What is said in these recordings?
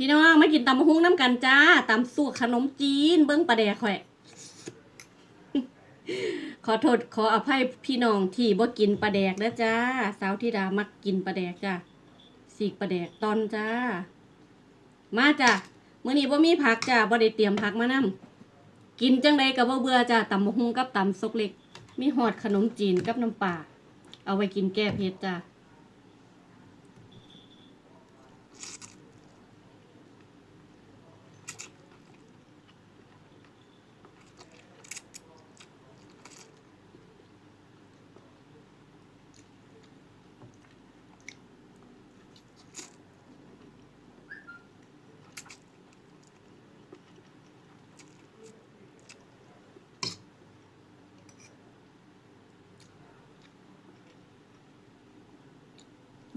พี่น้องมากินตำมะฮุ้งน้ำกันจ้าตำสูตรขนมจีน เบิ้งปลาแดกข่อยขอโทษขออภัยพี่น้องที่บ่กินปลาแดกนะจ้าสาวธิดามักกินปลาแดกจ้าสีกปลาแดกตอนจ้า มาจ้ามื้อนี้บ่มีผักจ้าบ่ได้เตรียมผักมานํกินจังใดก็บ่เบื่อจ้าตำมะฮุ้งกับตำซกเล็ก มีหอดขนมจีนกับน้ำปลาเอาไว้กินแก้เผ็ดจ้า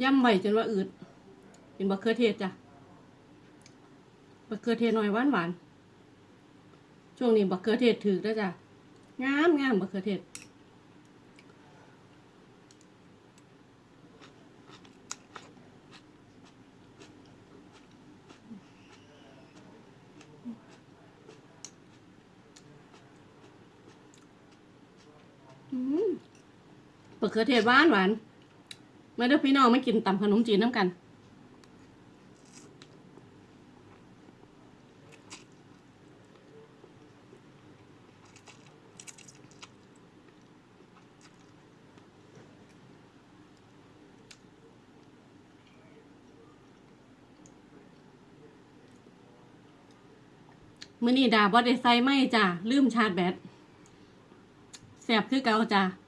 ย่ำไว้จนว่าอืดเป็นบักเขือเทศจ้ะบักเขือเทศหน่อยหวานหวานๆช่วงนี้บักเขือเทศถือแล้วจ้ะงามงามบักเขือเทศบักเขือเทศหวานหวาน มาเด้อพี่น้องมากินตำขนมจีนน้ำกัน มื้อนี้ดาบ่ได้ใส่ไม่จ้ะลืมชาร์จแบตแสบคือเก่าจ้ะ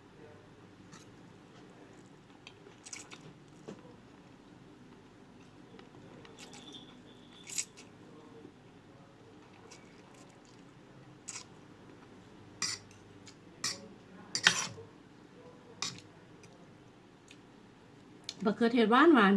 บักเขือเทศหวานหวาน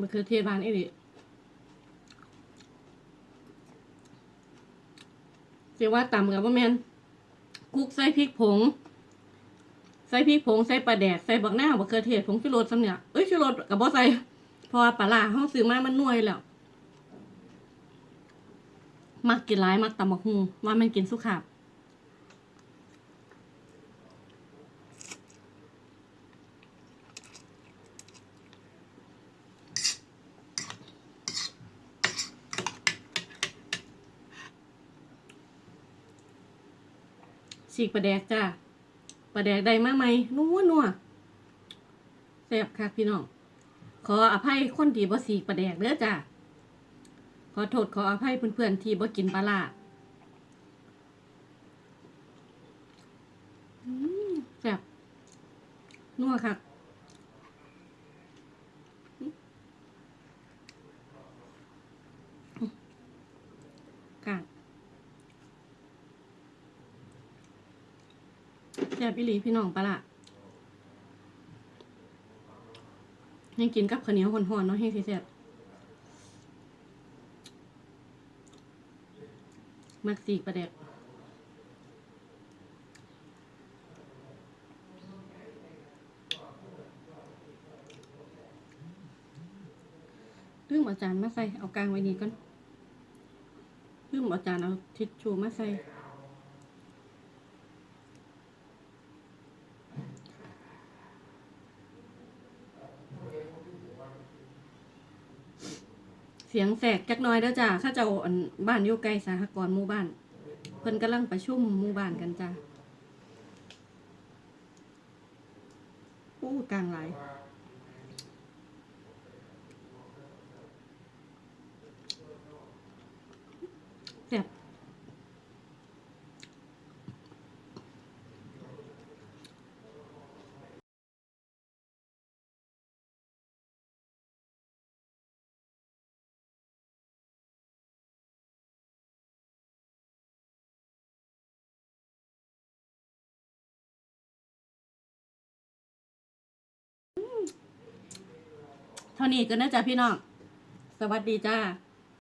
บักเขือเทศหวานอีหลีเรียกว่าต่ำกับว่าแมนคุกใส่พริกผง ใส่พริกผง ใส่ปลาแดก ใส่บักหน้าบักเขือเทศผงชูรสซ้ำเนี่ยเอ้ยชูรสกับบ่ใส่พราะว่าปลาล่าห้องซื้อมามันน่วยแล้วมักกินร้ายมักตำบักฮุงว่ามันกินสุขาบ ฉีกปลาแดกจ้าปลาแดกได้มาไหมนัวนัวแซ่บค่ะพี่น้อง ขออภัยคนที่บ่สีกปลาแดกเด้อจ้าขอโทษขออภัยเพื่อนๆที่บ่กินปลาล่าแซ่บนัวค่ะกาง แซ่บอีหลีพี่น้องปะละยังกินกับข้าวเหนียวห่อนๆเนาะให้สิแซ่บมักสีกประเด็กลืมอาจารย์มาใส่ เอากลางไว้นี่ก่อนลืมอาจารย์เอาทิชชู่มาใส่ สียงแสกจักน้อยเด้อจ้าข้าเจ้าอันบ้านอยู่ใกลสหกรณ์หมู่บ้าน เพิ่นกำลังประชุมหมู่บ้านกันจ้าอู้กลางหลแซ่บ เท่านี้กันนะจ้ะพี่น้อง สวัสดีจ้า